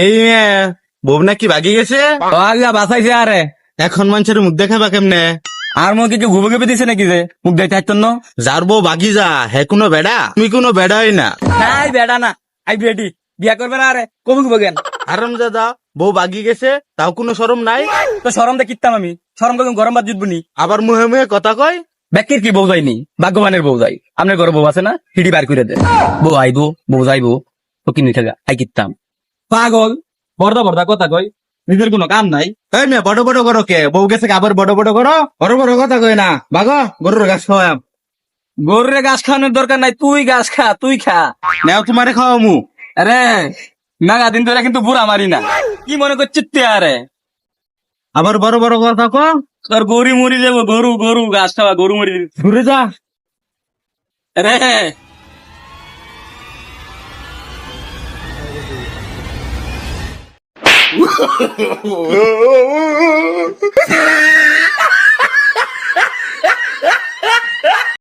এই মেয়ে, বউ নাকি ভাগি গেছে? আগা বাঁচাইছে আরে। এখন মানুষের মুখ দেখাবা কেমনে? আর মুখ কি ঘুবে ঘুবে দিছে নাকি যে? মুখ দেখতে হাইতেন না? যার বউ ভাগি যা হে কোনো বেড়া? তুমি কোনো বেড়াই না। নাই বেড়া না আই বেটি বিয়া করবে না আরে কবি কবে গেন আরাম দাদা বউ ভাগি গেছে তাও কোনো শরম নাই? তো সরম দে কিতাম আমি। সরম করে গরম বাদ জিতবনি আবার মুহে মুহে কথা কয়? ব্যাকের কি বউ যায়নি? ভাগ্যবানের বউ যাই। আপনার ঘরে বউ আছে না? হিডি বার করে দে। বউ আইবো বউ যাইবো। তো কিনে থাকা আই কিতাম। পাগল। বর্দা বর্দা কথা কই নিজের কোনো কাম নাই। এই মেয়ে, বড় বড় করো কে? বউ গেছে আবার বড় বড় করো? বড় বড় কথা কয় না। ভাগো গরুর ঘাস খাওয়াম। গরুরে ঘাস খাওয়ানোর দরকার নাই, তুই গাছ খা, তুই খা। নেও তোমারে খাওয়া মু আরে, নাগা দিন ধরে কিন্তু বুড়া মারি না। কি মনে করছিস তুই আরে? আবার বড় বড় কথা কো তোর গরু মরি যাব, গরু গরু, ঘাস খাওয়া, গরু মরি ঘুরে যা। রে oh.